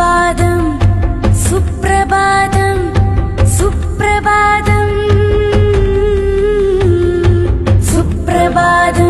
സുപ്രഭാതം സുപ്രഭാതം സുപ്രഭാതം. സുപ്രഭാതം.